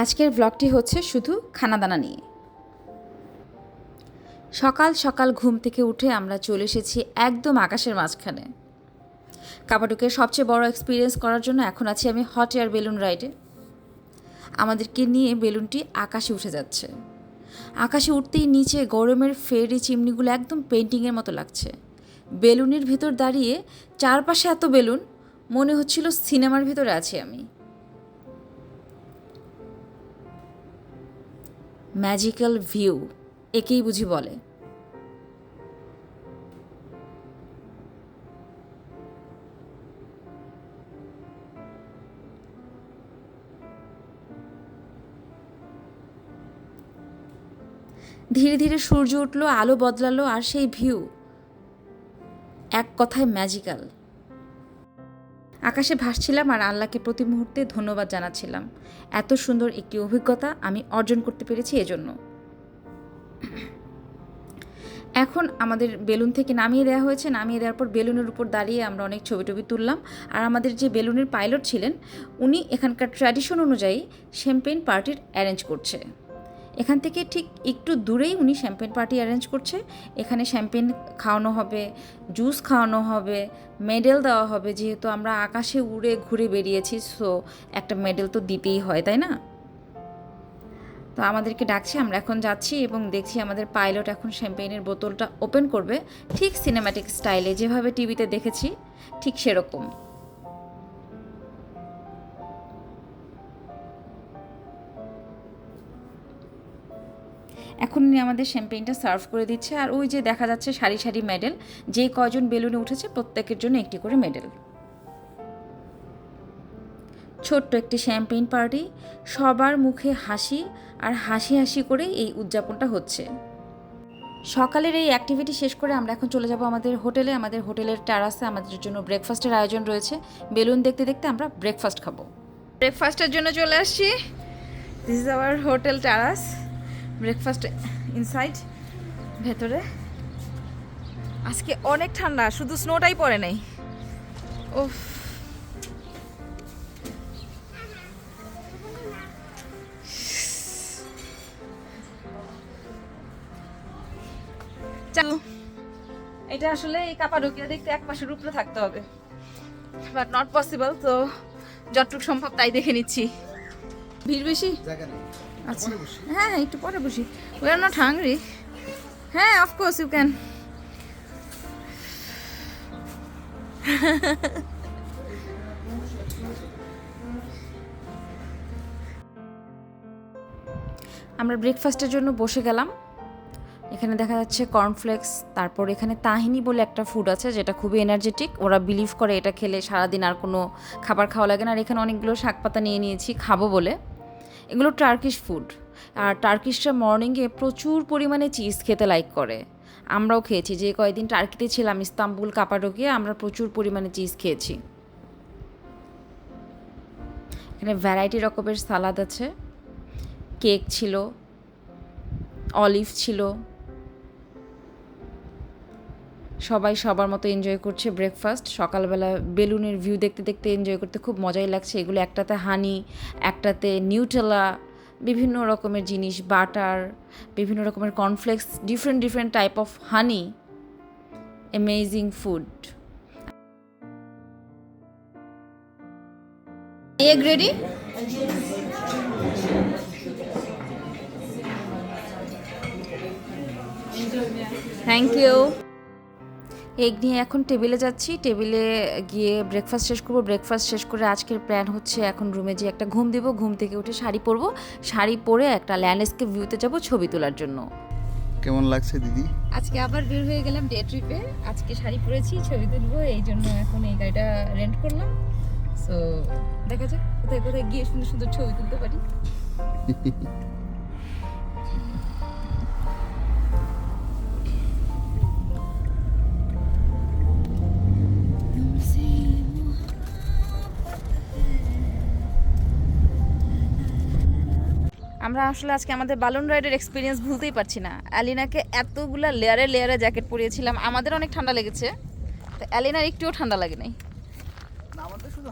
আজকের ব্লগটি হচ্ছে শুধু খানাদানা নিয়ে। সকাল সকাল ঘুম থেকে উঠে আমরা চলে এসেছি একদম আকাশের মাঝখানে। কাপাটুকের সবচেয়ে বড় এক্সপিরিয়েন্স করার জন্য এখন আছি আমি হট এয়ার বেলুন রাইডে আমাদেরকে নিয়ে বেলুনটি আকাশে উঠে যাচ্ছে। আকাশে উঠতেই নিচে গরমের ফেরি চিমনিগুলো একদম পেন্টিংয়ের মতো লাগছে। বেলুনের ভিতর দাঁড়িয়ে চারপাশে এত বেলুন মনে হচ্ছিল সিনেমার ভিতরে আছি আমি। ম্যাজিক্যাল ভিউ, একেই বুঝি বলে। ধীরে ধীরে সূর্য উঠল, আলো বদলালো, আর সেই ভিউ, এক কথায় ম্যাজিক্যাল। আকাশে ভাসছিলাম আর আল্লাহকে প্রতি মুহূর্তে ধন্যবাদ জানাচ্ছিলাম। এত সুন্দর একটি অভিজ্ঞতা আমি অর্জন করতে পেরেছি এজন্য। এখন আমাদের বেলুন থেকে নামিয়ে দেওয়া হয়েছে। নামিয়ে দেওয়ার পর বেলুনের উপর দাঁড়িয়ে আমরা অনেক ছবি টবি তুললাম। আর আমাদের যে বেলুনের পাইলট ছিলেন, উনি এখানকার ট্র্যাডিশন অনুযায়ী শ্যাম্পেন পার্টির অ্যারেঞ্জ করছে। এখান থেকে ঠিক একটু দূরেই উনি শ্যাম্পেন পার্টি অ্যারেঞ্জ করছে। এখানে শ্যাম্পেন খাওয়ানো হবে, জুস খাওয়ানো হবে, মেডেল দেওয়া হবে, যেহেতু আমরা আকাশে উড়ে ঘুরে বেরিয়েছি সো একটা মেডেল তো দিতেই হয়, তাই না? তো আমাদেরকে ডাকছে, আমরা এখন যাচ্ছি এবং দেখছি আমাদের পাইলট এখন শ্যাম্পেইনের বোতলটা ওপেন করবে। ঠিক সিনেম্যাটিক স্টাইলে যেভাবে টিভিতে দেখেছি, ঠিক সেরকম। এখন উনি আমাদের শ্যাম্পেইনটা সার্ভ করে দিচ্ছে। আর ওই যে দেখা যাচ্ছে সারি সারি মেডেল যে কজন বেলুনে উঠেছে প্রত্যেকের জন্য একটি করে মেডেল ছোট্ট একটি শ্যাম্পেইন পার্টি সবার মুখে হাসি আর হাসি হাসি করে এই উদযাপনটা হচ্ছে। সকালের এই অ্যাক্টিভিটি শেষ করে আমরা এখন চলে যাব আমাদের হোটেলে। আমাদের হোটেলের টেরাসে আমাদের জন্য ব্রেকফাস্টের আয়োজন রয়েছে। বেলুন দেখতে দেখতে আমরা ব্রেকফাস্ট খাব। ব্রেকফাস্টের জন্য চলে আসছি। This is our hotel terrace breakfast inside ভেতরে। আজকে অনেক ঠান্ডা, শুধু স্নোটাই পড়ে নেই। চালু। এটা আসলে এই কাপাডোকিয়া দেখতে এক মাসের উপরে থাকতে হবে। বাট নট পসিবল তো যতটুক সম্ভব তাই দেখে নিচ্ছি। ভিড় বেশি? আচ্ছা। হ্যাঁ হ্যাঁ একটু পরে বসি। উই আর নট হাংরি হ্যাঁ অফকোর্স ইউ ক্যান আমরা ব্রেকফাস্টের জন্য বসে গেলাম। এখানে দেখা যাচ্ছে কর্নফ্লেক্স তারপর এখানে তাহিনি বলে একটা ফুড আছে যেটা খুবই এনার্জেটিক ওরা বিলিভ করে এটা খেলে সারাদিন আর কোনো খাবার খাওয়া লাগে না। আর এখানে অনেকগুলো শাক পাতা নিয়ে নিয়েছি খাব বলে। এগুলো টার্কিশ ফুড আর টার্কিশরা মর্নিংয়ে প্রচুর পরিমাণে চিজ খেতে লাইক করে। আমরাও খেয়েছি, যে কয়েকদিন টার্কিতে ছিলাম ইস্তাম্বুল কাপাডোকে আমরা প্রচুর পরিমাণে চিজ খেয়েছি। এখানে ভ্যারাইটি রকমের সালাদ আছে। কেক ছিল অলিভ ছিল সবাই সবার মতো এনজয় করছে ব্রেকফাস্ট সকালবেলা বেলুনের ভিউ দেখতে দেখতে এনজয় করতে খুব মজাই লাগছে। এগুলো একটাতে হানি একটাতে নিউটেলা বিভিন্ন রকমের জিনিস বাটার বিভিন্ন রকমের cornflakes different different type of honey amazing food egg ready thank you egg নিয়ে এখন টেবিলে যাচ্ছি। টেবিলে গিয়ে ব্রেকফাস্ট শেষ করব। ব্রেকফাস্ট শেষ করে আজকের প্ল্যান হচ্ছে এখন রুমে যে একটা ঘুম দেবো। ঘুম থেকে উঠে শাড়ি পরবো। শাড়ি পরে একটা ল্যান্ডস্কেপ ভিউতে যাব ছবি তোলার জন্য। কেমন লাগছে দিদি? আজকে আবার বের হয়ে গেলাম ডে ট্রিপে আজকে শাড়ি পরেছি ছবি তুলবো। এই জন্য এখন এই গাড়িটা রেন্ট করলাম। সো দেখা যাক কোথায় কোথায় গিয়ে সুন্দর সুন্দর ছবি তুলতে পারি। আমরা আসলে আজকে আমাদের বালুন রাইডের এক্সপিরিয়েন্স ভুলতেই পারছি না। অ্যালিনাকে এতগুলা লেয়ারে লেয়ারে জ্যাকেট পরিয়েছিলাম। আমাদের অনেক ঠান্ডা লেগেছে। তো অ্যালিনার একটুও ঠান্ডা লাগে নাই।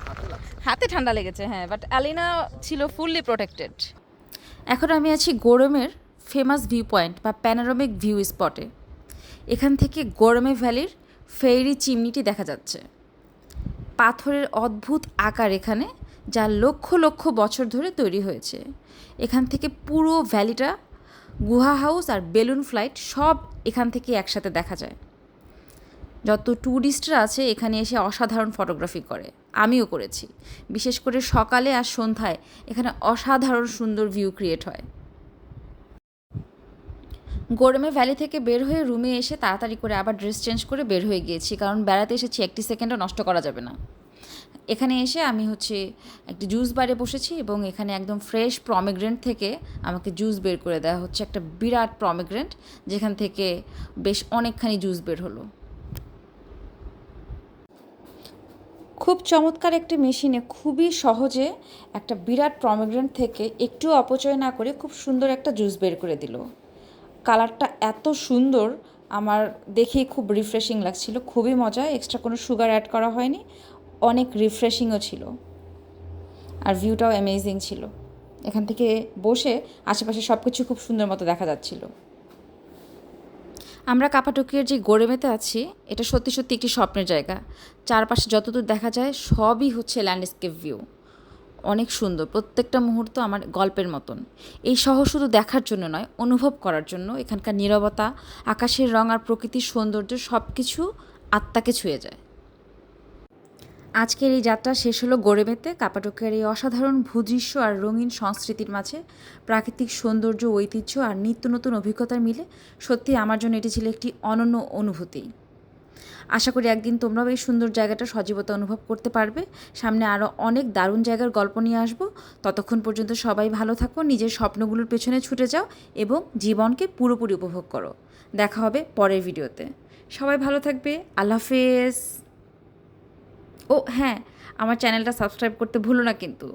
হাতে হাতে ঠান্ডা লেগেছে হ্যাঁ বাট অ্যালিনা ছিল ফুললি প্রোটেক্টেড এখন আমি আছি গরমের ফেমাস ভিউ পয়েন্ট বা প্যানারোমিক ভিউ স্পটে এখান থেকে গরমে ভ্যালির ফেরি চিমনিটি দেখা যাচ্ছে। পাথরের অদ্ভুত আকার এখানে যা লক্ষ লক্ষ বছর ধরে তৈরি হয়েছে। এখান থেকে পুরো ভ্যালিটা, গুহা হাউস আর বেলুন ফ্লাইট সব এখান থেকে একসাথে দেখা যায়। যত ট্যুরিস্টরা আছে, এখানে এসে অসাধারণ ফটোগ্রাফি করে। আমিও করেছি। বিশেষ করে সকালে আর সন্ধ্যায় এখানে অসাধারণ সুন্দর ভিউ ক্রিয়েট হয়। গরমে ভ্যালি থেকে বের হয়ে রুমে এসে তাড়াতাড়ি করে আবার ড্রেস চেঞ্জ করে বের হয়ে গিয়েছি, কারণ বেড়াতে এসেছি একটি সেকেন্ডও নষ্ট করা যাবে না। এখানে এসে আমি হচ্ছে একটি জুস বারে বসেছি এবং এখানে একদম ফ্রেশ প্রমিগ্রেন্ট থেকে আমাকে জুস বের করে দেওয়া হচ্ছে, একটা বিরাট প্রমিগ্রেন্ট যেখান থেকে বেশ অনেকখানি জুস বের হলো। খুব চমৎকার একটি মেশিনে খুবই সহজে একটা বিরাট প্রমিগ্রেন্ট থেকে একটু অপচয় না করে খুব সুন্দর একটা জুস বের করে দিল। কালারটা এত সুন্দর, আমার দেখেই খুব রিফ্রেশিং লাগছিল, খুবই মজা এক্সট্রা কোনো সুগার অ্যাড করা হয়নি। অনেক রিফ্রেশিংও ছিল। আর ভিউটাও অ্যামেজিং ছিল। এখান থেকে বসে আশেপাশে সব কিছু খুব সুন্দর মতো দেখা যাচ্ছিল। আমরা কাপাটকিয়ার যে গড়েমেতে আছি, এটা সত্যি সত্যি একটি স্বপ্নের জায়গা। চারপাশে যতদূর দেখা যায়, সবই হচ্ছে ল্যান্ডস্কেপ ভিউ অনেক সুন্দর। প্রত্যেকটা মুহূর্ত আমার গল্পের মতন। এই শহর শুধু দেখার জন্য নয়, অনুভব করার জন্য। এখানকার নীরবতা, আকাশের রং আর প্রকৃতির সৌন্দর্য সব কিছু আত্মাকে ছুঁয়ে যায়। আজকের এই যাত্রা শেষ হলো গড়েমেতে। কাপাটকের এই অসাধারণ ভূদৃশ্য আর রঙিন সংস্কৃতির মাঝে প্রাকৃতিক সৌন্দর্য, ঐতিহ্য আর নিত্য নতুন অভিজ্ঞতার মিলে সত্যি আমার জন্য এটি ছিল একটি অনন্য অনুভূতি। আশা করি একদিন তোমরাও এই সুন্দর জায়গাটা সজীবতা অনুভব করতে পারবে। সামনে আরও অনেক দারুণ জায়গার গল্প নিয়ে আসব। ততক্ষণ পর্যন্ত সবাই ভালো থাকো, নিজের স্বপ্নগুলোর পেছনে ছুটে যাও এবং জীবনকে পুরোপুরি উপভোগ করো। দেখা হবে পরের ভিডিওতে। সবাই ভালো থাকবে। আল্লাহ হাফেজ। ও হ্যাঁ আমার চ্যানেলটা সাবস্ক্রাইব করতে ভুলো না কিন্তু।